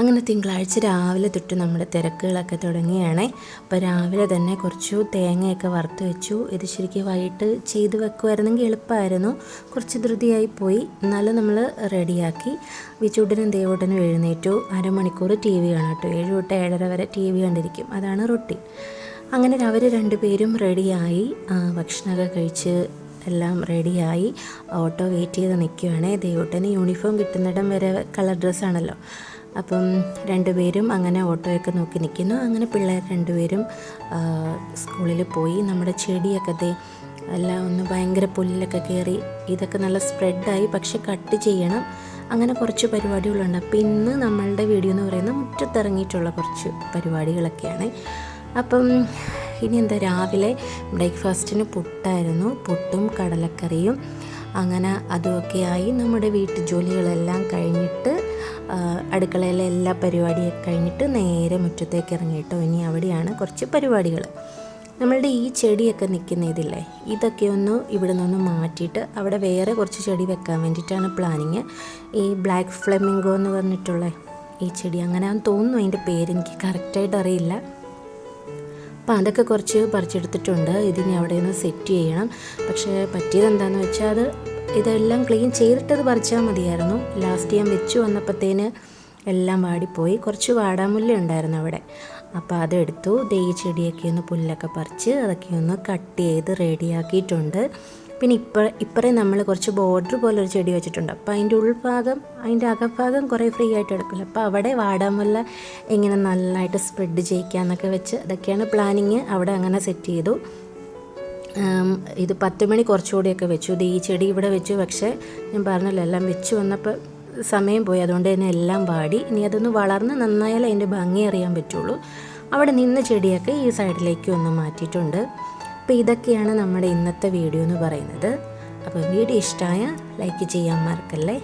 അങ്ങനെ തിങ്കളാഴ്ച രാവിലെ തൊട്ട് നമ്മൾ തിരക്കുകളൊക്കെ തുടങ്ങിയാണ്. അപ്പോൾ രാവിലെ തന്നെ കുറച്ചു തേങ്ങയൊക്കെ വറുത്ത് വെച്ചു. ഇത് ശരിക്കും വൈകിട്ട് ചെയ്ത് വെക്കുമായിരുന്നെങ്കിൽ എളുപ്പമായിരുന്നു. കുറച്ച് ധൃതിയായി പോയി. എന്നാലും നമ്മൾ റെഡിയാക്കി. വിചുടനും ദേവൂട്ടനും എഴുന്നേറ്റു. അരമണിക്കൂർ ടി വി കാണാം കേട്ടോ. ഏഴ് തൊട്ട് ഏഴര വരെ ടി വി കണ്ടിരിക്കും. അതാണ് റൊട്ടി അങ്ങനെ അവർ രണ്ടുപേരും റെഡിയായി. ഭക്ഷണമൊക്കെ കഴിച്ച് എല്ലാം റെഡിയായി. ഓട്ടോ വെയിറ്റ് ചെയ്ത് നിൽക്കുകയാണ് ദേവൂട്ടന് യൂണിഫോം കിട്ടുന്നിടം വരെ കളർ ഡ്രസ്സാണല്ലോ. അപ്പം രണ്ടുപേരും അങ്ങനെ ഓട്ടോയൊക്കെ നോക്കി നിൽക്കുന്നു അങ്ങനെ പിള്ളേർ രണ്ടുപേരും സ്കൂളിൽ പോയി. നമ്മുടെ ചെടിയൊക്കെ ദേ എല്ലാം ഒന്ന് ഭയങ്കര പുല്ലിലൊക്കെ കയറി ഇതൊക്കെ നല്ല സ്പ്രെഡായി പക്ഷെ കട്ട് ചെയ്യണം. അങ്ങനെ കുറച്ച് പരിപാടികളുണ്ട്. അപ്പം ഇന്ന് നമ്മളുടെ വീഡിയോ എന്ന് പറയുന്നത് മുറ്റത്തിറങ്ങിയിട്ടുള്ള കുറച്ച് പരിപാടികളൊക്കെയാണ്. അപ്പം ഇനി എന്താ രാവിലെ ബ്രേക്ക്ഫാസ്റ്റിന് പുട്ടായിരുന്നു. പുട്ടും കടലക്കറിയും. അങ്ങനെ അതുമൊക്കെയായി നമ്മുടെ വീട്ടു ജോലികളെല്ലാം കഴിഞ്ഞിട്ട് അടുക്കളയിലെ എല്ലാ പരിപാടിയൊക്കെ കഴിഞ്ഞിട്ട് നേരെ മുറ്റത്തേക്ക് ഇറങ്ങിയിട്ടോ ഇനി അവിടെയാണ് കുറച്ച് പരിപാടികൾ. നമ്മളുടെ ഈ ചെടിയൊക്കെ നിൽക്കുന്ന ഇതില്ലേ ഇതൊക്കെ ഒന്ന് ഇവിടെ നിന്ന് മാറ്റിയിട്ട് അവിടെ വേറെ കുറച്ച് ചെടി വെക്കാൻ വേണ്ടിയിട്ടാണ് പ്ലാനിങ് ഈ ബ്ലാക്ക് ഫ്ലെമിംഗോ എന്ന് പറഞ്ഞിട്ടുള്ള ഈ ചെടി അങ്ങനെ തോന്നുന്നു അതിന്റെ പേര് എനിക്ക് കറക്റ്റായിട്ട് അറിയില്ല. അപ്പം അതൊക്കെ കുറച്ച് പറിച്ചെടുത്തിട്ടുണ്ട്. ഇതിനി അവിടെ നിന്ന് സെറ്റ് ചെയ്യണം. പക്ഷേ പറ്റിയത് എന്താണെന്ന് വെച്ചാൽ അത് ഇതെല്ലാം ക്ലീൻ ചെയ്തിട്ടത് പറിച്ചാൽ മതിയായിരുന്നു. ലാസ്റ്റ് ഞാൻ വെച്ച് വന്നപ്പോഴത്തേന് എല്ലാം വാടിപ്പോയി. കുറച്ച് വാടാമുല്ല ഉണ്ടായിരുന്നു അവിടെ. അപ്പോൾ അതെടുത്തു. ദേ ചെടിയൊക്കെ ഒന്ന് പുല്ലൊക്കെ പറിച്ച് അതൊക്കെ ഒന്ന് കട്ട് ചെയ്ത് റെഡിയാക്കിയിട്ടുണ്ട്. പിന്നെ ഇപ്പ ഇപ്പറേ നമ്മൾ കുറച്ച് ബോർഡർ പോലെ ഒരു ചെടി വെച്ചിട്ടുണ്ട്. അപ്പോൾ അതിന്റെ ഉൾഭാഗം അതിന്റെ അകഭാഗം കുറേ ഫ്രീ ആയിട്ട് എടുക്കില്ല. അപ്പോൾ അവിടെ വാടാമുല്ല ഇങ്ങനെ നല്ലതായിട്ട് സ്പ്രെഡ് ചെയ്യിക്കാന്നൊക്കെ വെച്ച് അതൊക്കെയാണ് പ്ലാനിങ് അവിടെ അങ്ങനെ സെറ്റ് ചെയ്തു. ഇത് പത്ത് മണി കുറച്ചുകൂടിയൊക്കെ വെച്ചു. ഇത് ഈ ചെടി ഇവിടെ വെച്ചു. പക്ഷേ ഞാൻ പറഞ്ഞല്ലോ എല്ലാം വെച്ച് വന്നപ്പോൾ സമയം പോയി. അതുകൊണ്ട് തന്നെ എല്ലാം വാടി. ഇനി അതൊന്ന് വളർന്ന് നന്നായാലേ അതിന്റെ ഭംഗി അറിയാൻ പറ്റുള്ളൂ. അവിടെ നിന്ന് ചെടിയൊക്കെ ഈ സൈഡിലേക്ക് ഒന്ന് മാറ്റിയിട്ടുണ്ട്. അപ്പോൾ ഇതൊക്കെയാണ് നമ്മുടെ ഇന്നത്തെ വീഡിയോ എന്ന് പറയുന്നത്. അപ്പോൾ വീഡിയോ ഇഷ്ടമായ ലൈക്ക് ചെയ്യാൻ മറക്കല്ലേ?